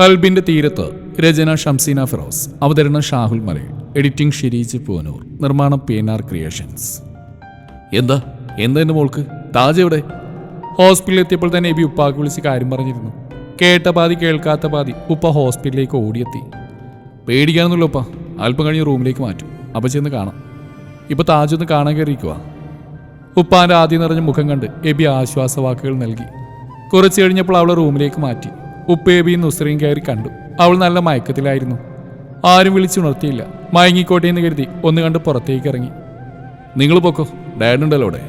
കൽബിന്റെ തീരത്ത് രചന ഷംസീന ഫിറോസ് അവതരണം ഷാഹുൽ മലയിൽ എഡിറ്റിംഗ് ഷിരീജ് പൂനൂർ നിർമ്മാണം പി എൻ ആർ ക്രിയേഷൻസ്. എന്താ? എന്താ എന്റെ മോൾക്ക്? താജ് എവിടെ? ഹോസ്പിറ്റലിൽ എത്തിയപ്പോൾ തന്നെ എബി ഉപ്പാക്ക് വിളിച്ച് കാര്യം പറഞ്ഞിരുന്നു. കേട്ട പാതി കേൾക്കാത്ത പാതി ഉപ്പ ഹോസ്പിറ്റലിലേക്ക് ഓടിയെത്തി. പേടിക്കാനൊന്നുമില്ല ഉപ്പ. അല്പം കഴിഞ്ഞ് റൂമിലേക്ക് മാറ്റും. അപ്പം ചെന്ന് കാണാം. ഇപ്പൊ താജ് ഒന്ന് കാണാൻ കയറിയിരിക്കുക ഉപ്പാന്റെ ആദ്യം നിറഞ്ഞ മുഖം കണ്ട് എബി ആശ്വാസവാക്കുകൾ നൽകി. കുറച്ച് കഴിഞ്ഞപ്പോൾ അവളെ റൂമിലേക്ക് മാറ്റി. ഉപ്പേബിയും നുസ്രയും കയറി കണ്ടു. അവൾ നല്ല മയക്കത്തിലായിരുന്നു. ആരും വിളിച്ചുണർത്തിയില്ല. മയങ്ങിക്കോട്ടെ എന്ന് കരുതി ഒന്ന് കണ്ട് പുറത്തേക്ക് ഇറങ്ങി. നിങ്ങൾ പൊക്കോ ഡാഡുണ്ടല്ലോ അവിടെ.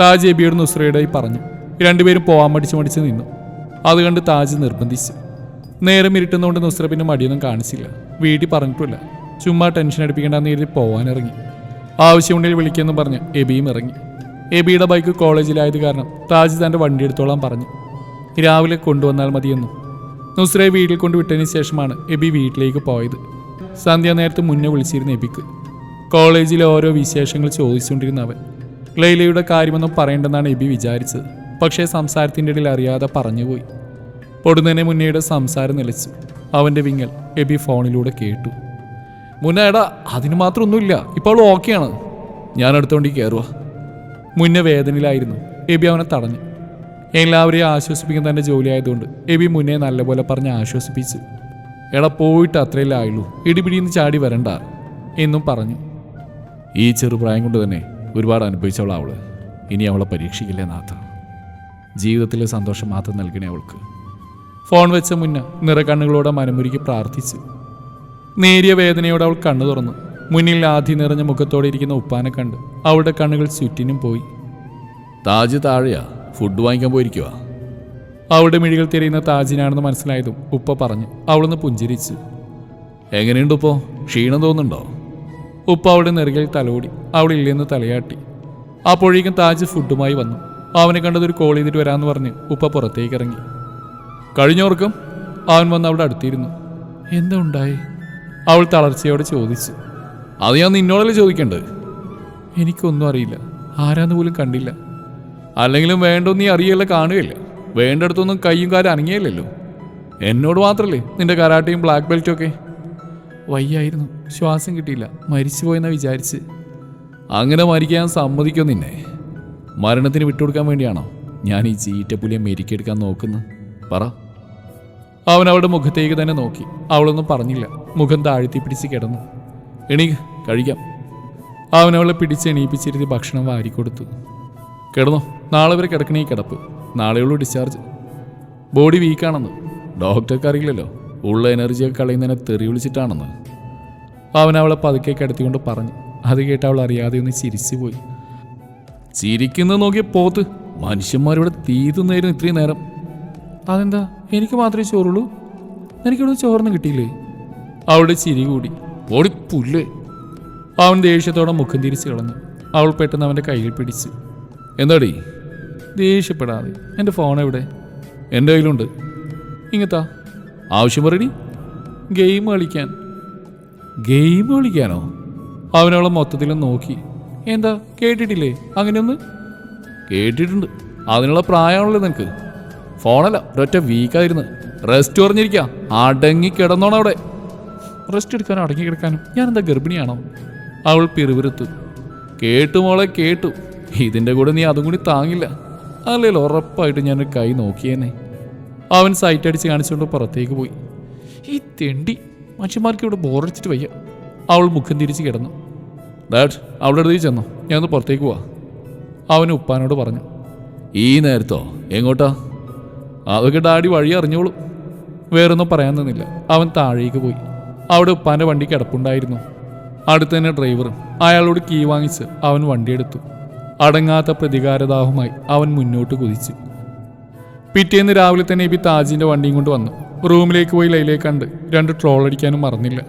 താജ് എബിയോട് നുസ്രയുടെ പറഞ്ഞു. രണ്ടുപേരും പോവാൻ മടിച്ച് മടിച്ച് നിന്നു. അത് കണ്ട് താജ് നിർബന്ധിച്ചു. നേരം ഇരുട്ടുന്നതുകൊണ്ട് നുസ്ര പിന്നെ മടിയൊന്നും കാണിച്ചില്ല. വീട്ടിൽ പറഞ്ഞിട്ടില്ല ചുമ്മാ ടെൻഷൻ അടിപ്പിക്കേണ്ടെന്ന് കരുതി പോവാനിറങ്ങി ആവശ്യമുണ്ടെങ്കിൽ വിളിക്കുമെന്ന് പറഞ്ഞ് എബിയും ഇറങ്ങി. എബിയുടെ ബൈക്ക് കോളേജിലായത് കാരണം താജ് തന്റെ വണ്ടി എടുത്തോളാൻ പറഞ്ഞു. രാവിലെ കൊണ്ടുവന്നാൽ മതിയെന്നും. നുസ്രയെ വീട്ടിൽ കൊണ്ട് വിട്ടതിന് ശേഷമാണ് എബി വീട്ടിലേക്ക് പോയത്. സന്ധ്യ നേരത്ത് മുന്നേ വിളിച്ചിരുന്ന എബിക്ക്. കോളേജിലെ ഓരോ വിശേഷങ്ങൾ ചോദിച്ചുകൊണ്ടിരുന്ന അവൻ. ലൈലയുടെ കാര്യമൊന്നും പറയേണ്ടെന്നാണ് എബി വിചാരിച്ചത്. പക്ഷേ സംസാരത്തിന്റെ ഇടയിൽ അറിയാതെ പറഞ്ഞുപോയി. പൊടുന്നതിനെ മുന്നേടെ സംസാരം നിലച്ചു. അവന്റെ വിങ്ങൽ എബി ഫോണിലൂടെ കേട്ടു. മുന്നേടാ അതിന് മാത്രം ഒന്നുമില്ല ഇപ്പോൾ ഓക്കെയാണ്. ഞാൻ അടുത്തോണ്ടി കയറുക മുന്നേ വേദനയിലായിരുന്നു. എബി അവനെ തടഞ്ഞു. എല്ലാവരെയും ആശ്വസിപ്പിക്കുന്ന ജോലി ആയതുകൊണ്ട് എബി മുന്നേ നല്ലപോലെ പറഞ്ഞ് ആശ്വസിപ്പിച്ചു. എടാ പോയിട്ട് അത്രയല്ലേ ആയുള്ളൂ. ഇടിപിടിന്ന് ചാടി വരണ്ട എന്നും പറഞ്ഞു. ഈ ചെറുപ്രായം കൊണ്ട് തന്നെ ഒരുപാട് അനുഭവിച്ചവളാ അവൾ. ഇനി അവളെ പരീക്ഷിക്കില്ലേ നാഥ? ജീവിതത്തിലെ സന്തോഷം മാത്രം നൽകണേ അവൾക്ക്. ഫോൺ വെച്ച മുന്ന നിറകണ്ണുകളോടെ മനമുരുക്കി പ്രാർത്ഥിച്ചു. നേരിയ വേദനയോടെ അവൾ കണ്ണു തുറന്നു. മുന്നിൽ ആധി നിറഞ്ഞ മുഖത്തോടെ ഇരിക്കുന്ന ഉപ്പാനെ കണ്ട് അവളുടെ കണ്ണുകൾ ചുറ്റിനും പോയി. താജ് താഴെയാ. ഫുഡ് വാങ്ങിക്കാൻ പോയിരിക്കുക അവളുടെ മിഴികൾ തിരയുന്ന താജിനാണെന്ന് മനസ്സിലായതും ഉപ്പ പറഞ്ഞു. അവളൊന്ന് പുഞ്ചിരിച്ചു. എങ്ങനെയുണ്ട് ഉപ്പോ? ക്ഷീണം തോന്നുന്നുണ്ടോ? ഉപ്പ അവളുടെ നെറുകിൽ തലോടി അവളെ ഇല്ലെന്ന് തലയാട്ടി. അപ്പോഴേക്കും താജ് ഫുഡുമായി വന്നു. അവനെ കണ്ടതൊരു കോൾ ചെയ്തിട്ട് വരാമെന്ന് പറഞ്ഞ് ഉപ്പ പുറത്തേക്ക് ഇറങ്ങി. കഴിഞ്ഞോർക്കും അവൻ വന്ന് അവിടെ അടുത്തിരുന്നു. എന്താ ഉണ്ടായി? അവൾ തളർച്ചയോടെ ചോദിച്ചു. അത് ഞാൻ നിന്നോടല്ലേ ചോദിക്കേണ്ടത് എനിക്കൊന്നും അറിയില്ല. ആരാന്ന് പോലും കണ്ടില്ല. അല്ലെങ്കിലും വേണ്ടൊന്നും നീ അറിയല്ല കാണുകയില്ല. വേണ്ടടുത്തൊന്നും കയ്യും കാലും അനങ്ങിയല്ലോ എന്നോട് മാത്രമല്ലേ നിന്റെ കരാട്ടയും ബ്ലാക്ക് ബെൽറ്റും ഒക്കെ? വയ്യായിരുന്നു. ശ്വാസം കിട്ടിയില്ല. മരിച്ചുപോയെന്നാ വിചാരിച്ച്. അങ്ങനെ മരിക്കാൻ സമ്മതിക്കോ നിന്നെ? മരണത്തിന് വിട്ടുകൊടുക്കാൻ വേണ്ടിയാണോ ഞാൻ ഈ ചീറ്റപ്പുലിയെ മെരിക്കെടുക്കാൻ നോക്കുന്നത്? പറ. അവൻ അവളുടെ മുഖത്തേക്ക് തന്നെ നോക്കി. അവളൊന്നും പറഞ്ഞില്ല. മുഖം താഴ്ത്തി പിടിച്ച് കിടന്നു. എണീ കഴിക്കാം. അവൻ അവളെ പിടിച്ച് എണീപ്പിച്ചിരുത്തി ഭക്ഷണം വാരിക്കൊടുത്തു. കിടന്നോ. നാളെ വരെ കിടക്കണേ കിടപ്പ്. നാളെയുള്ളൂ ഡിസ്ചാർജ് ബോഡി വീക്കാണെന്ന് ഡോക്ടർക്ക് അറിയില്ലല്ലോ. ഉള്ള എനർജിയൊക്കെ കളയുന്നതിനെ തെറി വിളിച്ചിട്ടാണെന്ന്. അവൻ അവളെ പതുക്കെ കിടത്തിക്കൊണ്ട് പറഞ്ഞു. അത് കേട്ട് അവൾ അറിയാതെ ഒന്ന് ചിരിച്ചു പോയി. ചിരിക്കുന്നത് നോക്കിയ പോത്ത് മനുഷ്യന്മാരിവിടെ തീ തിന്നായിരുന്നു ഇത്രയും നേരം. അതെന്താ? എനിക്ക് മാത്രമേ ചോറുള്ളൂ. എനിക്കിവിടെ ചോറൊന്നും കിട്ടിയില്ലേ? അവളുടെ ചിരി കൂടി. ഓടി പുല്ലേ. അവൻ ദേഷ്യത്തോടെ മുഖം തിരിച്ചു കളഞ്ഞു. അവൾ പെട്ടെന്ന് അവന്റെ കയ്യിൽ പിടിച്ചു. എന്താടി? ദേഷ്യപ്പെടാതെ. എന്റെ ഫോൺ എവിടെ? എന്റെ കയ്യിലുണ്ട്. ഇങ്ങത്താ ആവശ്യം പറയടി. ഗെയിം കളിക്കാൻ. ഗെയിം കളിക്കാനോ? അവനവളെ മൊത്തത്തിലും നോക്കി. എന്താ? കേട്ടിട്ടില്ലേ? അങ്ങനെയൊന്ന്? കേട്ടിട്ടുണ്ട്. അതിനുള്ള പ്രായമാണല്ലോ നിനക്ക്. ഫോണല്ല ഒരൊറ്റ വീക്കായിരുന്നു റെസ്റ്റ് പറഞ്ഞിരിക്കാം അടങ്ങി കിടന്നോണം അവിടെ. റെസ്റ്റ് എടുക്കാനും അടങ്ങി കിടക്കാനും. ഞാൻ എന്താ ഗർഭിണിയാണോ? അവൾ പിറുപിരുത്തു കേട്ടു മോളെ കേട്ടു. ഇതിന്റെ കൂടെ നീ അതും കൂടി താങ്ങില്ല. അല്ലല്ലോ ഉറപ്പായിട്ട് ഞാനൊരു കൈ നോക്കിയേനെ. അവൻ സൈറ്റ് അടിച്ച് കാണിച്ചുകൊണ്ട് പുറത്തേക്ക് പോയി. ഈ തെണ്ടി മനുഷ്യന്മാർക്ക് ഇവിടെ ബോറടിച്ചിട്ട് വയ്യ. അവൾ മുഖം തിരിച്ച് കിടന്നു. ഡാഡ് അവളുടെ അടുത്തേക്ക് ചെന്നോ. ഞാനൊന്ന് പുറത്തേക്ക് പോവാ. അവൻ ഉപ്പാനോട് പറഞ്ഞു. ഈ നേരത്തോ? എങ്ങോട്ടാ? അതൊക്കെ ഡാഡി വഴി അറിഞ്ഞോളൂ. വേറൊന്നും പറയാൻ നിന്നില്ല. അവൻ താഴേക്ക് പോയി. അവിടെ ഉപ്പാന്റെ വണ്ടി കിടപ്പുണ്ടായിരുന്നു. അടുത്ത് തന്നെ ഡ്രൈവറും അയാളോട് കീ വാങ്ങിച്ച് അവൻ വണ്ടിയെടുത്തു അടങ്ങാത്ത പ്രതികാരദാഹവുമായി അവൻ മുന്നോട്ട് കുതിച്ചു. പിറ്റേന്ന് രാവിലെ തന്നെ എബി താജിന്റെ വണ്ടിയും കൊണ്ട് വന്നു. റൂമിലേക്ക് പോയി ലൈലയെ കണ്ട് രണ്ട് ട്രോൾ അടിക്കാനും മറന്നില്ല.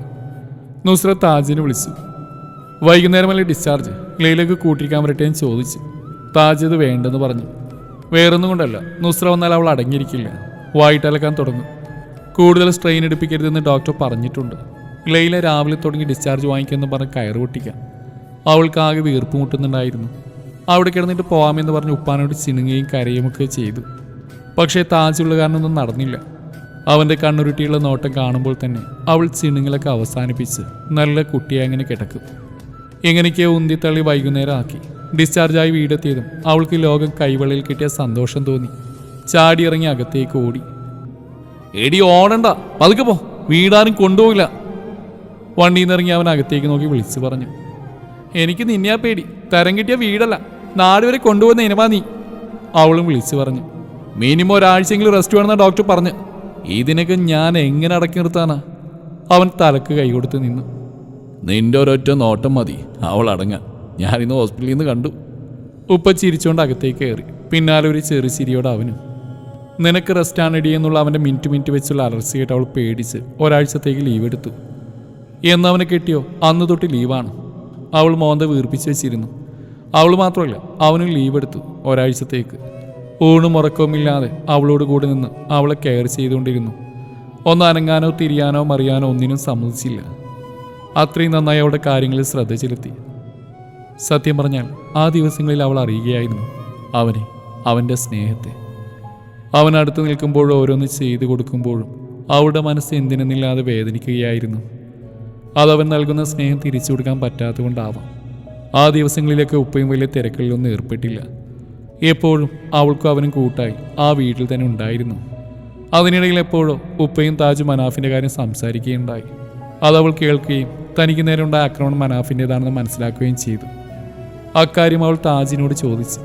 നുസ്രത്ത് താജിനെ വിളിച്ചു. വൈകുന്നേരം വൈകുന്നേരമല്ലേ ഡിസ്ചാർജ് ലൈലക്ക് കൂട്ടിരിക്കാൻ വരട്ടേന്ന് ചോദിച്ചു. താജ് ഇത് വേണ്ടെന്ന് പറഞ്ഞു. വേറൊന്നും കൊണ്ടല്ല. നുസ്ര വന്നാൽ അവൾ അടങ്ങിയിരിക്കില്ല. വായിട്ടലക്കാൻ തുടങ്ങും. കൂടുതൽ സ്ട്രെയിൻ എടുപ്പിക്കരുതെന്ന് ഡോക്ടർ പറഞ്ഞിട്ടുണ്ട്. ലൈല രാവിലെ തുടങ്ങി ഡിസ്ചാർജ് വാങ്ങിക്കുമെന്ന് പറഞ്ഞ് കയറ് പൊട്ടിക്കാം. അവൾക്കാകെ വീർപ്പ് മുട്ടുന്നുണ്ടായിരുന്നു. അവിടെ കിടന്നിട്ട് പോവാമെന്ന് പറഞ്ഞ് ഉപ്പാനോട് ചിണുങ്ങുകയും കരയുമൊക്കെ ചെയ്തു. പക്ഷേ താജുള്ള കാരണമൊന്നും നടന്നില്ല. അവന്റെ കണ്ണുരുട്ടിയുള്ള നോട്ടം കാണുമ്പോൾ തന്നെ അവൾ ചിണുങ്ങളൊക്കെ അവസാനിപ്പിച്ച് നല്ല കുട്ടിയെ അങ്ങനെ കിടക്കും. എങ്ങനെയൊക്കെയോ ഉന്തിത്തള്ളി വൈകുന്നേരം ആക്കി ഡിസ്ചാർജായി വീടെത്തിയതും അവൾക്ക് ലോകം കൈവെള്ളയിൽ കിട്ടിയ സന്തോഷം തോന്നി. ചാടിയിറങ്ങി അകത്തേക്ക് ഓടി. എടി ഓടണ്ട. പതുക്കെ പോ. വീടാരും കൊണ്ടുപോകില്ല വണ്ടിയിൽ നിന്ന് ഇറങ്ങി അവൻ അകത്തേക്ക് നോക്കി വിളിച്ചു പറഞ്ഞു. എനിക്ക് നിന്നെയാ പേടി. തരം കിട്ടിയ വീടല്ല. നാട് വരെ കൊണ്ടുപോകുന്ന ഇനമാ നീ. അവളും വിളിച്ചു പറഞ്ഞു. മിനിമം ഒരാഴ്ചയെങ്കിലും റെസ്റ്റ് വേണമെന്ന ഡോക്ടർ പറഞ്ഞു. ഇതിനൊക്കെ ഞാൻ എങ്ങനെ അടക്കി നിർത്താനാ? അവൻ തലക്ക് കൈ കൊടുത്ത് നിന്നു. നിന്റെ ഒരൊറ്റ നോട്ടം മതി. അവൾ അടങ്ങാൻ. ഞാനിന്ന് ഹോസ്പിറ്റലിൽ നിന്ന് കണ്ടു. ഉപ്പ ചിരിച്ചുകൊണ്ട് അകത്തേക്ക് കയറി. പിന്നാലെ ഒരു ചെറു ചിരിയോടെ അവനും. നിനക്ക് റെസ്റ്റ് ഇടി എന്നുള്ള അവന്റെ മിനിറ്റ് മിനിറ്റ് വെച്ചുള്ള അലർച്ച കേട്ട് അവൾ പേടിച്ച് ഒരാഴ്ചത്തേക്ക് ലീവ് എടുത്തു. എന്നവനെ കിട്ടിയോ? അന്ന് തൊട്ട് ലീവാണ് അവൾ മോന്ത വീർപ്പിച്ച് വെച്ചിരുന്നു. അവൾ മാത്രമല്ല അവനും ലീവ് എടുത്തു ഒരാഴ്ചത്തേക്ക്. ഊണും ഉറക്കവുമില്ലാതെ അവളോട് കൂടെ നിന്ന് അവളെ കെയർ ചെയ്തുകൊണ്ടിരുന്നു. ഒന്ന് അനങ്ങാനോ തിരിയാനോ മറിയാനോ ഒന്നിനും സമ്മതിച്ചില്ല. അത്രയും നന്നായി അവളുടെ കാര്യങ്ങളിൽ ശ്രദ്ധ ചെലുത്തി. സത്യം പറഞ്ഞാൽ ആ ദിവസങ്ങളിൽ അവൾ അറിയുകയായിരുന്നു അവനെ അവന്റെ സ്നേഹത്തെ. അവൻ അടുത്ത് നിൽക്കുമ്പോഴും ഓരോന്ന് ചെയ്തു കൊടുക്കുമ്പോഴും അവളുടെ മനസ്സ് എന്തിനെന്നില്ലാതെ വേദനിക്കുകയായിരുന്നു. അതവൻ നൽകുന്ന സ്നേഹം തിരിച്ചു കൊടുക്കാൻ പറ്റാത്തതുകൊണ്ടാവാം. ആ ദിവസങ്ങളിലൊക്കെ ഉപ്പയും വലിയ തിരക്കുകളിലൊന്നും ഏർപ്പെട്ടില്ല. എപ്പോഴും അവൾക്കും അവനും കൂട്ടായി ആ വീട്ടിൽ തന്നെ ഉണ്ടായിരുന്നു. അതിനിടയിൽ എപ്പോഴും ഉപ്പയും താജ് മനാഫിന്റെ കാര്യം സംസാരിക്കുകയുണ്ടായി. അതവൾ കേൾക്കുകയും തനിക്ക് നേരെ ഉണ്ടായ ആക്രമണം മനാഫിന്റെതാണെന്ന് മനസ്സിലാക്കുകയും ചെയ്തു. അക്കാര്യം അവൾ താജിനോട് ചോദിച്ചു.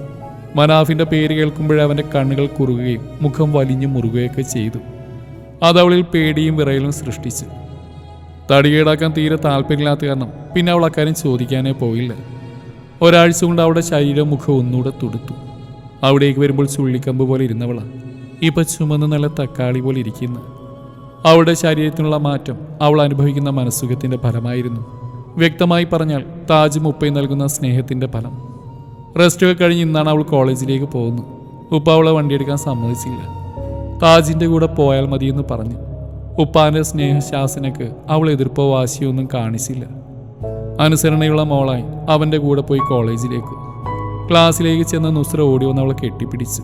മനാഫിന്റെ പേര് കേൾക്കുമ്പോഴേ അവന്റെ കണ്ണുകൾ കുറുകുകയും മുഖം വലിഞ്ഞു മുറുകുകയൊക്കെ ചെയ്തു. അതവളിൽ പേടിയും വിറയലും സൃഷ്ടിച്ചു. തടികേടാക്കാൻ തീരെ താല്പര്യമില്ലാത്ത കാരണം പിന്നെ അവൾ അക്കാര്യം ചോദിക്കാനേ പോയില്ല. ഒരാഴ്ച കൊണ്ട് അവളുടെ ശരീരം മുഖം ഒന്നുകൂടെ തുടുത്തു. അവിടേക്ക് വരുമ്പോൾ ചുള്ളിക്കമ്പ് പോലെ ഇരുന്നവള. ഇപ്പൊ ചുമന്ന് നല്ല തക്കാളി പോലെ ഇരിക്കുന്ന. അവളുടെ ശരീരത്തിനുള്ള മാറ്റം അവൾ അനുഭവിക്കുന്ന മനസ്സുഖത്തിന്റെ ഫലമായിരുന്നു. വ്യക്തമായി പറഞ്ഞാൽ താജ് ഉപ്പയും നൽകുന്ന സ്നേഹത്തിന്റെ ഫലം. റെസ്റ്റ് ഒക്കെ കഴിഞ്ഞ് ഇന്നാണ് അവൾ കോളേജിലേക്ക് പോകുന്നത്. ഉപ്പ അവളെ വണ്ടിയെടുക്കാൻ സമ്മതിച്ചില്ല. താജിന്റെ കൂടെ പോയാൽ മതിയെന്ന് പറഞ്ഞു. ഉപ്പാന്റെ സ്നേഹശാസനക്ക് അവൾ എതിർപ്പോ വാശിയൊന്നും കാണിച്ചില്ല. അനുസരണയുള്ള മോളായി അവന്റെ കൂടെ പോയി കോളേജിലേക്ക്. ക്ലാസ്സിലേക്ക് ചെന്ന് നുസ്ര ഓടി വന്ന് അവളെ കെട്ടിപ്പിടിച്ചു.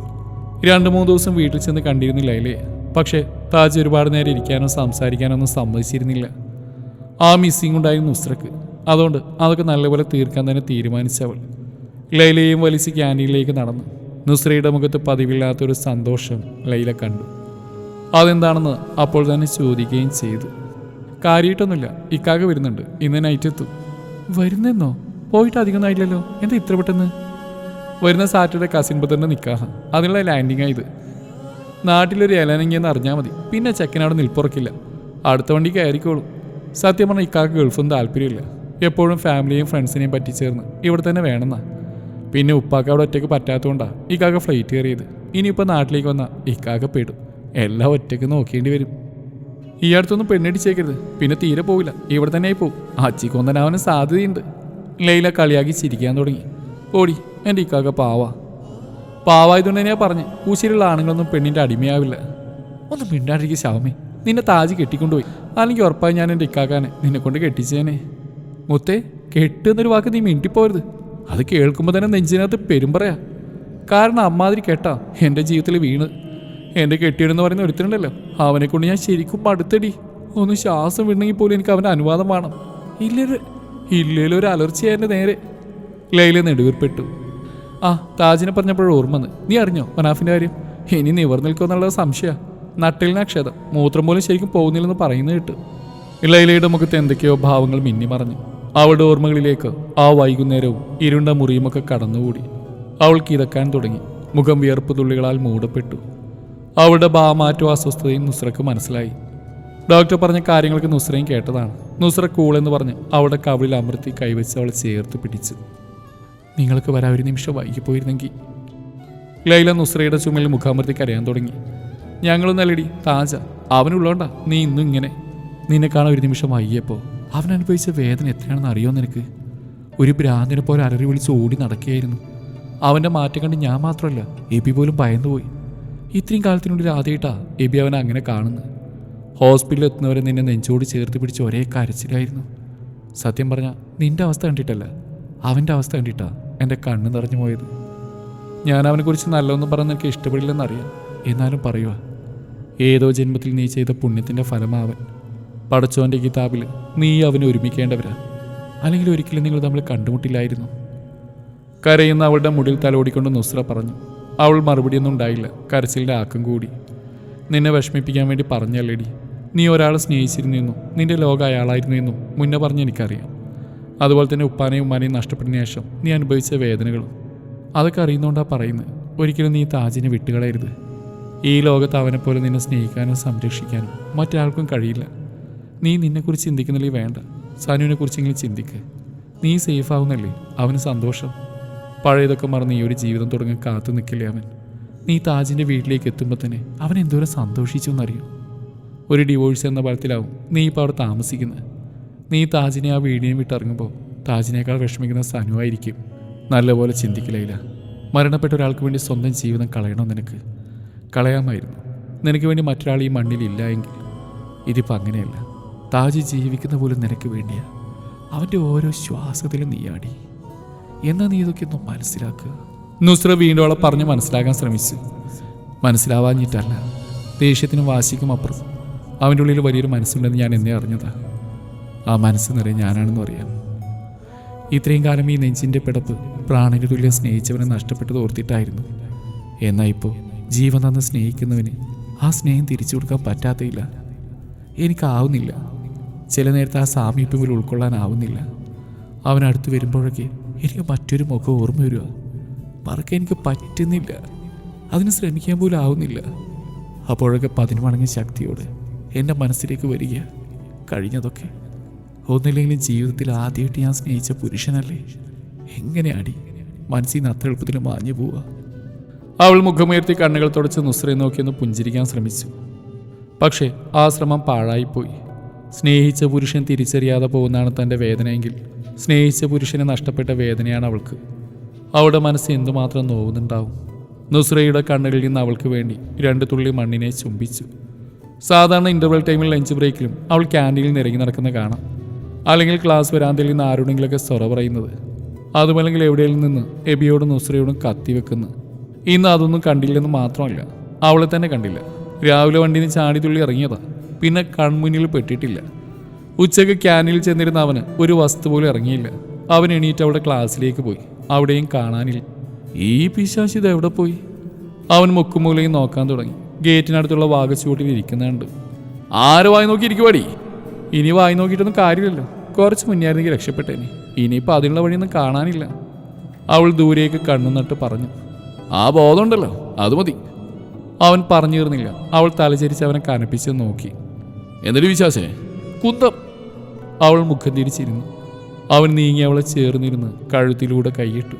രണ്ടു മൂന്ന് ദിവസം വീട്ടിൽ ചെന്ന് കണ്ടിരുന്നില്ല അല്ലേ? പക്ഷേ താജ് ഒരുപാട് നേരം ഇരിക്കാനോ സംസാരിക്കാനോ ഒന്നും സമ്മതിച്ചിരുന്നില്ല. ആ മിസ്സിംഗ് ഉണ്ടായിരുന്നു നുസ്രക്ക്. അതുകൊണ്ട് അതൊക്കെ നല്ലപോലെ തീർക്കാൻ തന്നെ തീരുമാനിച്ചവൾ. ലൈലയും വലിച്ച് ക്യാന്റീനിലേക്ക് നടന്നു. നുസ്രയുടെ മുഖത്ത് പതിവില്ലാത്തൊരു സന്തോഷം ലൈല കണ്ടു. അതെന്താണെന്ന് അപ്പോൾ തന്നെ ചോദിക്കുകയും ചെയ്തു. കാര്യമായിട്ടൊന്നുമില്ല. ഇക്കാക വരുന്നുണ്ട്. ഇന്ന് നൈറ്റ് എത്തും. വരുന്നെന്നോ? പോയിട്ട് അധികം ആയില്ലല്ലോ. എന്താ ഇത്ര പെട്ടെന്ന്? വരുന്ന സാറ്റർഡേ കസിൻ ബ്രദറിന്റെ നിക്കാഹ അതിനുള്ള ലാൻഡിങ് ആയത് നാട്ടിലൊരു ഇലനങ്ങിയെന്ന് അറിഞ്ഞാൽ മതി. പിന്നെ ചെക്കനവിടെ നിൽപ്പുറക്കില്ല. അടുത്ത വണ്ടി കയറിക്കോളും. സത്യം പറഞ്ഞാൽ ഇക്കാക്ക് ഗൾഫും താല്പര്യമില്ല. എപ്പോഴും ഫാമിലിയെയും ഫ്രണ്ട്സിനെയും പറ്റി ചേർന്ന് ഇവിടെ തന്നെ വേണമെന്നാ. പിന്നെ ഉപ്പാക്ക് അവിടെ ഒറ്റയ്ക്ക് പറ്റാത്തതുകൊണ്ടാണ് ഇക്കാക്ക ഫ്ലൈറ്റ് കയറിയത്. ഇനിയിപ്പോൾ നാട്ടിലേക്ക് വന്നാൽ ഇക്കാക്ക പെടും. എല്ലാം ഒറ്റയ്ക്ക് നോക്കേണ്ടി വരും. ഈ അടുത്തൊന്നും പെണ്ണടിച്ചേക്കരുത്. പിന്നെ തീരെ പോവില്ല. ഇവിടെ തന്നെ ആയി അച്ചി കൊന്നനാവാനും സാധ്യതയുണ്ട്. ലൈല കളിയാക്കി ചിരിക്കാൻ തുടങ്ങി. ഓടി എന്റെ ഇക്കാക്ക പാവ. പാവായതുകൊണ്ട് തന്നെയാ പറഞ്ഞ്. കൂശിയിലുള്ള ആണുങ്ങളൊന്നും പെണ്ണിന്റെ അടിമയാവില്ല. ഒന്ന് മിണ്ടാണ്ടിരിക്കും ശവമേ നിന്നെ താജ് കെട്ടിക്കൊണ്ടുപോയി. അല്ലെങ്കിൽ ഉറപ്പായി ഞാൻ എന്റെ ഇക്കാക്കാനെ നിന്നെ കൊണ്ട് കെട്ടിച്ചേനെ. മുത്തേ കെട്ട് എന്നൊരു വാക്ക് നീ മിണ്ടിപ്പോരുത്. അത് കേൾക്കുമ്പോൾ തന്നെ നെഞ്ചിനകത്ത് പെരുമ്പറയാ കാരണം അമ്മാതിരി കേട്ടാ എന്റെ ജീവിതത്തിൽ വീണ് എന്റെ കെട്ടിയെന്ന് പറയുന്ന ഒരുത്തരുണ്ടല്ലോ. അവനെ കൊണ്ട് ഞാൻ ശരിക്കും മടുത്തടി. ഒന്ന് ശ്വാസം വിടണമെങ്കിൽ പോലും എനിക്ക് അവന്റെ അനുവാദം വേണം. ഇല്ലൊരു ഇല്ലേലും ഒരു അലർച്ചയാ നേരെ. ലൈല നെടുവീർപ്പെട്ടു. ആ താജിനെ പറഞ്ഞപ്പോഴും ഓർമ്മ വന്ന്. നീ അറിഞ്ഞോ മനാഫിന്റെ കാര്യം? ഇനി നിവർ നിൽക്കുമെന്നുള്ളത് സംശയ. നട്ടിലിന് അക്ഷതം. മൂത്രം പോലും ശരിക്കും പോകുന്നില്ലെന്ന് പറയുന്നത് കേട്ടു. ലൈലയുടെ മുഖത്ത് എന്തൊക്കെയോ ഭാവങ്ങൾ മിന്നി മറഞ്ഞു. അവളുടെ ഓർമ്മകളിലേക്ക് ആ വൈകുന്നേരവും ഇരുണ്ട മുറിയുമൊക്കെ കടന്നുകൂടി. അവൾക്ക് ഇതക്കാൻ തുടങ്ങി. മുഖം വിയർപ്പ് തുള്ളികളാൽ മൂടപ്പെട്ടു. അവളുടെ ഭാവമാറ്റവും അസ്വസ്ഥതയും നുസ്രക്ക് മനസ്സിലായി. ഡോക്ടർ പറഞ്ഞ കാര്യങ്ങൾക്ക് നുസ്രയും കേട്ടതാണ്. നുസ്ര കൂളെന്ന് പറഞ്ഞ് അവളുടെ കവിളിൽ അമർത്തി കൈവച്ച് അവളെ ചേർത്ത് പിടിച്ചു. നിങ്ങൾക്ക് വരാൻ ഒരു നിമിഷം വൈകിപ്പോയിരുന്നെങ്കിൽ ലൈല നുസ്രയുടെ ചുമലിൽ മുഖാമർത്തി കരയാൻ തുടങ്ങി. ഞങ്ങളൊന്നല്ലടി താജ. അവനുള്ളോണ്ടാ നീ ഇന്നും ഇങ്ങനെ. നിന്നെ കാണാൻ ഒരു നിമിഷം വൈകിയപ്പോൾ അവൻ വേദന എത്രയാണെന്ന് അറിയോ നിനക്ക്? ഒരു ഭ്രാന്തിനെ പോലെ അലറി വിളിച്ച് ഓടി നടക്കുകയായിരുന്നു. അവന്റെ മാറ്റം കണ്ട് ഞാൻ മാത്രമല്ല എബി പോലും ഭയന്നുപോയി. ഇത്രയും കാലത്തിനുള്ളിൽ ആദ്യമായിട്ടാ എബി അവനെ അങ്ങനെ കാണുന്നത്. ഹോസ്പിറ്റലിൽ എത്തുന്നവരെ നിന്നെ നെഞ്ചോട് ചേർത്ത് പിടിച്ച് ഒരേ കരച്ചിലായിരുന്നു. സത്യം പറഞ്ഞാൽ നിന്റെ അവസ്ഥ കണ്ടിട്ടല്ല അവന്റെ അവസ്ഥ കണ്ടിട്ടാ എന്റെ കണ്ണ് നിറഞ്ഞു പോയത്. ഞാൻ അവനെക്കുറിച്ച് നല്ലതൊന്നും പറഞ്ഞ് എനിക്ക് ഇഷ്ടപ്പെടില്ലെന്നറിയാം എന്നാലും പറയുക ഏതോ ജന്മത്തിൽ നീ ചെയ്ത പുണ്യത്തിന്റെ ഫലമാവൻ. പടച്ചോന്റെ കിതാബിൽ നീ അവനെ ഒരുമിക്കേണ്ടവരാ. അല്ലെങ്കിൽ ഒരിക്കലും നിങ്ങൾ തമ്മിൽ കണ്ടുമുട്ടില്ലായിരുന്നു. കരയുന്ന അവളുടെ മുടിയിൽ തലോടിക്കൊണ്ട് നുസ്ര പറഞ്ഞു. അവൾ മറുപടിയൊന്നും ഉണ്ടായില്ല. കരച്ചിലിന്റെ ആക്കം കൂടി. നിന്നെ വിഷമിപ്പിക്കാൻ വേണ്ടി പറഞ്ഞല്ലേടി. നീ ഒരാളെ സ്നേഹിച്ചിരുന്നു നിന്റെ ലോകം അയാളായിരുന്നു എന്നും മുന്നേ പറഞ്ഞ് എനിക്കറിയാം. അതുപോലെ തന്നെ ഉപ്പാനെയും ഉമ്മാനെയും നഷ്ടപ്പെട്ട ശേഷം നീ അനുഭവിച്ച വേദനകളും. അതൊക്കെ അറിയുന്നതുകൊണ്ടാണ് പറയുന്നത് ഒരിക്കലും നീ താജിനെ വിട്ടുകളയരുത്. ഈ ലോകത്ത് അവനെപ്പോലെ നിന്നെ സ്നേഹിക്കാനും സംരക്ഷിക്കാനും മറ്റാർക്കും കഴിയില്ല. നീ നിന്നെക്കുറിച്ച് ചിന്തിക്കുന്നില്ലേ വേണ്ട. സനുവിനെ കുറിച്ചെങ്കിലും ചിന്തിക്ക്. നീ സേഫ് ആവുന്നല്ലേ? അവന് സന്തോഷം. പഴയതൊക്കെ മറന്ന് ഈ ഒരു ജീവിതം തുടങ്ങി കാത്തു നിൽക്കില്ലേ അവൻ? നീ താജിന്റെ വീട്ടിലേക്ക് എത്തുമ്പോൾ തന്നെ അവൻ എന്തോരം സന്തോഷിച്ചു എന്നറിയോ? ഒരു ഡിവോഴ്സ് എന്ന ബലത്തിലാവും നീ ഇപ്പോൾ അവിടെ താമസിക്കുന്നത്. നീ താജിനെ ആ വീടിനെയും വിട്ടിറങ്ങുമ്പോൾ താജിനേക്കാൾ വിഷമിക്കുന്ന സനുവായിരിക്കും നല്ലപോലെ ചിന്തിക്കില്ല മരണപ്പെട്ട ഒരാൾക്ക് വേണ്ടി സ്വന്തം ജീവിതം കളയണോ നിനക്ക്? കളയാമായിരുന്നു. നിനക്ക് വേണ്ടി മറ്റൊരാൾ ഈ മണ്ണിലില്ല എങ്കിൽ. ഇതിപ്പോൾ അങ്ങനെയല്ല. താജ് ജീവിക്കുന്ന പോലും നിനക്ക് വേണ്ടിയാണ് അവന്റെ ഓരോ ശ്വാസത്തിലും നീയാടി എന്നാ നീ ഇതൊക്കെ ഒന്ന് മനസ്സിലാക്കുക നുസ്ര വീണ്ടും അവളെ പറഞ്ഞ് മനസ്സിലാക്കാൻ ശ്രമിച്ചു. മനസ്സിലാവാഞ്ഞിട്ടല്ല ദേഷ്യത്തിനും വാശിക്കും അപ്പുറം അവന്റെ ഉള്ളിൽ വലിയൊരു മനസ്സുണ്ടെന്ന് ഞാൻ എന്നെ അറിഞ്ഞതാണ് ആ മനസ്സ് നിറയെ ഞാനാണെന്ന് അറിയാം. ഇത്രയും കാലം ഈ നെഞ്ചിന്റെ പിടപ്പ് പ്രാണന് തുല്യം സ്നേഹിച്ചവനെ നഷ്ടപ്പെട്ടത് ഓർത്തിട്ടായിരുന്നു. എന്നാൽ ഇപ്പോൾ ജീവൻ തന്ന് സ്നേഹിക്കുന്നവന് ആ സ്നേഹം തിരിച്ചു കൊടുക്കാൻ പറ്റാത്തയില്ല. എനിക്കാവുന്നില്ല. ചില നേരത്തെ ആ സാമീപ്യം ഉൾക്കൊള്ളാനാവുന്നില്ല. അവൻ അടുത്ത് വരുമ്പോഴൊക്കെ എനിക്ക് മറ്റൊരു മുഖം ഓർമ്മ വരിക മറക്കാൻ എനിക്ക് പറ്റുന്നില്ല. അതിന് ശ്രമിക്കാൻ പോലും ആവുന്നില്ല. അപ്പോഴൊക്കെ പതിന് മടങ്ങിയ ശക്തിയോടെ എന്റെ മനസ്സിലേക്ക് വരിക. കഴിഞ്ഞതൊക്കെ ഒന്നില്ലെങ്കിലും ജീവിതത്തിൽ ആദ്യമായിട്ട് ഞാൻ സ്നേഹിച്ച പുരുഷനല്ലേ? എങ്ങനെയാടി മനസ്സിൽ നിന്ന് അത്ര എളുപ്പത്തിൽ മാഞ്ഞു പോവുക? അവൾ മുഖമുയർത്തി കണ്ണുകൾ തുടച്ച് നുസ്രയെ നോക്കിയൊന്ന് പുഞ്ചിരിക്കാൻ ശ്രമിച്ചു. പക്ഷേ ആ ശ്രമം പാഴായിപ്പോയി. സ്നേഹിച്ച പുരുഷൻ തിരിച്ചറിയാതെ പോകുന്നതാണ് തന്റെ വേദനയെങ്കിൽ സ്നേഹിച്ച പുരുഷനെ നഷ്ടപ്പെട്ട വേദനയാണ് അവൾക്ക്. അവളുടെ മനസ്സ് എന്തുമാത്രം നോവുന്നുണ്ടാവും? നുസ്രയുടെ കണ്ണുകളിൽ നിന്ന് അവൾക്ക് വേണ്ടി രണ്ട് തുള്ളി മണ്ണിനെ ചുംബിച്ചു. സാധാരണ ഇന്റർവെൽ ടൈമിൽ ലഞ്ച് ബ്രേക്കിലും അവൾ ക്യാന്റീനിൽ ഇറങ്ങി നടക്കുന്ന കാണാം. അല്ലെങ്കിൽ ക്ലാസ് വരാന്തയിൽ നിന്ന് ആരോടെങ്കിലൊക്കെ സ്വറ പറയുന്നത്. അതുമല്ലെങ്കിൽ എവിടെയിൽ നിന്ന് എബിയോടും നുസ്രയോടും കത്തി വെക്കുന്നു. ഇന്ന് അതൊന്നും കണ്ടില്ലെന്ന് മാത്രമല്ല അവളെ തന്നെ കണ്ടില്ല. രാവിലെ വണ്ടിയിൽ ചാടി തുള്ളി ഇറങ്ങിയതാ. പിന്നെ കൺമുന്നിൽ പെട്ടിട്ടില്ല. ഉച്ചയ്ക്ക് ക്യാനിൽ ചെന്നിരുന്ന അവന് ഒരു വസ്തു പോലും ഇറങ്ങിയില്ല. അവൻ എണീറ്റ് അവിടെ ക്ലാസ്സിലേക്ക് പോയി. അവിടെയും കാണാനില്ല. ഈ പിശാശി ഇത് എവിടെ പോയി? അവൻ മുക്കുമൂലയും നോക്കാൻ തുടങ്ങി. ഗേറ്റിനടുത്തുള്ള വാഗച്ചുവട്ടിൽ ഇരിക്കുന്നുണ്ട്. ആര് വായി നോക്കി ഇരിക്കുവാടി ഇനി വായി നോക്കിയിട്ടൊന്നും കാര്യമില്ലല്ലോ. കുറച്ച് മുന്നേയായിരുന്നെങ്കിൽ രക്ഷപ്പെട്ടേനെ. ഇനിയിപ്പോൾ അതിനുള്ള വഴിയൊന്നും കാണാനില്ല. അവൾ ദൂരേക്ക് കണ്ണു നട്ട് പറഞ്ഞു. ആ ബോധമുണ്ടല്ലോ. അത് മതി. അവൻ പറഞ്ഞു തീർന്നില്ല അവൾ തലചരിച്ച് അവനെ കനപ്പിച്ച് നോക്കി. എന്തൊരു വിശ്വാസേ കുന്തം അവൾ മുഖം തിരിച്ചിരുന്നു. അവൻ നീങ്ങി അവളെ ചേർന്നിരുന്ന് കഴുത്തിലൂടെ കൈയിട്ടു.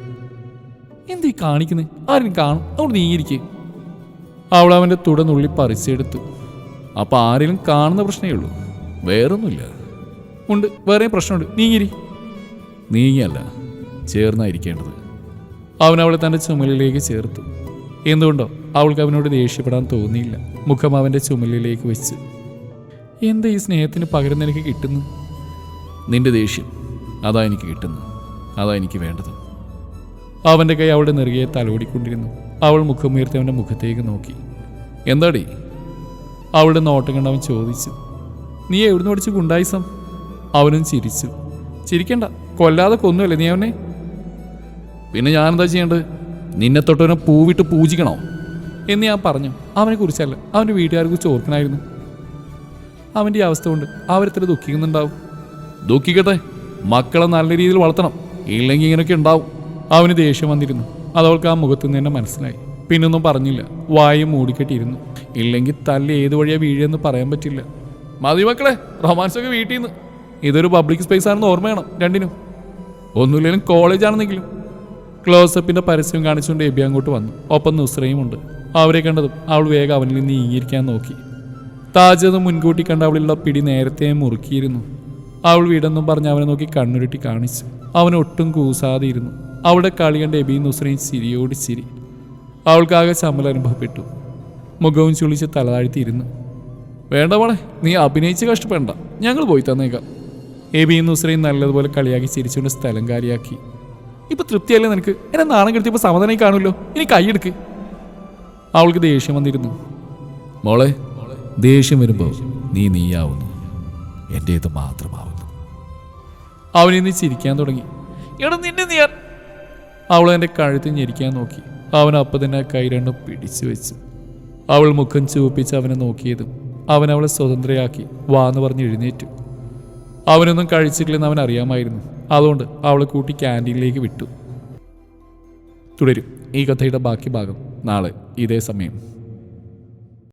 എന്തീ കാണിക്കുന്നത് ആരും കാണും. അവൾ നീങ്ങിയിരിക്കെ. അവൾ അവന്റെ തുടനുള്ളി പറിച്ചെടുത്തു. അപ്പം ആരെങ്കിലും കാണുന്ന പ്രശ്നമേ ഉള്ളൂ. വേറൊന്നുമില്ല. ഉണ്ട്. വേറെ പ്രശ്നമുണ്ട്. നീങ്ങിരി. നീങ്ങിയല്ല. ചേർന്നായിരിക്കേണ്ടത് അവൻ അവളെ തന്റെ ചുമലിലേക്ക് ചേർത്തു. എന്തുകൊണ്ടോ? അവൾക്ക് അവനോട് ദേഷ്യപ്പെടാൻ തോന്നിയില്ല. മുഖം അവന്റെ ചുമലിലേക്ക് വെച്ച്. എന്താ ഈ സ്നേഹത്തിന് പകരം എനിക്ക് കിട്ടുന്നു? നിന്റെ ദേഷ്യം അതാ എനിക്ക് കിട്ടുന്നു. അതാ എനിക്ക് വേണ്ടത്. അവന്റെ കൈ അവളുടെ നെറുകയെ തലോടിക്കൊണ്ടിരുന്നു. അവൾ മുഖമുയർത്തി അവന്റെ മുഖത്തേക്ക് നോക്കി. എന്താടി? അവളുടെ നോട്ടം കണ്ട് അവൻ ചോദിച്ചു. നീ എവിടുന്ന് പഠിച്ച് ഗുണ്ടായിസം? അവനും ചിരിച്ചു. ചിരിക്കണ്ട കൊല്ലാതെ കൊന്നുമല്ലേ നീ അവനെ? പിന്നെ ഞാനെന്താ ചെയ്യേണ്ടത്? നിന്നെ തൊട്ടവനെ പൂവിട്ട് പൂജിക്കണോ? എന്ന് ഞാൻ പറഞ്ഞു. അവനെ കുറിച്ചല്ല അവന്റെ വീട്ടുകാരെ കുറിച്ച് ഓർക്കണമായിരുന്നു അവന്റെ ഈ അവസ്ഥ കൊണ്ട് അവരെത്ര ദുഃഖിക്കുന്നുണ്ടാവും. ദുഃഖിക്കട്ടെ. മക്കളെ നല്ല രീതിയിൽ വളർത്തണം. ഇല്ലെങ്കിൽ ഇങ്ങനെയൊക്കെ ഉണ്ടാവും. അവന് ദേഷ്യം വന്നിരുന്നു. അതവൾക്ക് ആ മുഖത്ത് നിന്ന് തന്നെ മനസ്സിലായി. പിന്നൊന്നും പറഞ്ഞില്ല. വായും മൂടിക്കെട്ടിയിരുന്നു. ഇല്ലെങ്കിൽ തല്ലി ഏത് വഴിയാ വീഴെന്ന് പറയാൻ പറ്റില്ല. മതി മക്കളെ റൊമാൻസ് ഒക്കെ വീട്ടിൽ നിന്ന് ഇതൊരു പബ്ലിക് സ്പേസ് ആണെന്ന് ഓർമ്മ വേണം രണ്ടിനും. ഒന്നുമില്ലെങ്കിലും കോളേജ് ആണെന്നെങ്കിലും. ക്ലോസപ്പിന്റെ പരസ്യം കാണിച്ചുകൊണ്ട് എബി അങ്ങോട്ട് വന്നു. ഒപ്പം നുസ്രയും ഉണ്ട്. അവരെ കണ്ടതും അവൾ വേഗം അവനിൽ നീങ്ങിയിരിക്കാൻ നോക്കി. താജ് അത് മുൻകൂട്ടി കണ്ട അവളിലുള്ള പിടി നേരത്തെ മുറുക്കിയിരുന്നു. അവൾ വീടെന്നും പറഞ്ഞ് അവനെ നോക്കി കണ്ണുരുട്ടി കാണിച്ചു. അവൻ ഒട്ടും കൂസാതെ ഇരുന്നു അവളുടെ കളി കണ്ട് എബിയും നുസ്രയും ചിരിയോട് ചിരി. അവൾക്കാകെ ചമ്മൽ അനുഭവപ്പെട്ടു. മുഖവും ചുളിച്ച് തലതാഴ്ത്തിയിരുന്നു. വേണ്ട മോളെ നീ അഭിനയിച്ച് കഷ്ടപ്പെടണ്ട. ഞങ്ങൾ പോയി തന്നേക്കാം. എബിയും നുസ്രയും നല്ലതുപോലെ കളിയാക്കി ചിരിച്ചുകൊണ്ട് സ്ഥലം കാര്യാക്കി ഇപ്പൊ തൃപ്തിയല്ലേ നിനക്ക്? എന്നെ നാണം കെടുത്തിയപ്പോൾ സമാധാനം കാണുമല്ലോ. ഇനി കൈയെടുക്ക് അവൾക്ക് ദേഷ്യം വന്നിരുന്നു. മോളെ ദേഷ്യം വരുമ്പോൾ നീ നീയാവുന്നു. എന്റേത് മാത്രമാവുന്നു. അവനിന്ന് ചിരിക്കാൻ തുടങ്ങി. എടാ നിന്നെ നീ അവൾ എന്റെ കഴുത്തിൽ ഞെരിക്കാൻ നോക്കി. അവൻ അപ്പം തന്നെ കൈ രണ്ടും പിടിച്ചു വെച്ചു. അവൾ മുഖം ചുവപ്പിച്ച് അവനെ നോക്കിയതും അവൻ അവളെ സ്വതന്ത്രയാക്കി വാന്ന് പറഞ്ഞ് എഴുന്നേറ്റു. അവനൊന്നും കഴിച്ചിട്ടില്ലെന്ന് അവൻ അറിയാമായിരുന്നു. അതുകൊണ്ട് അവളെ കൂട്ടി ക്യാന്റീനിലേക്ക് വിട്ടു. തുടരും. ഈ കഥയുടെ ബാക്കി ഭാഗം നാളെ ഇതേ സമയം.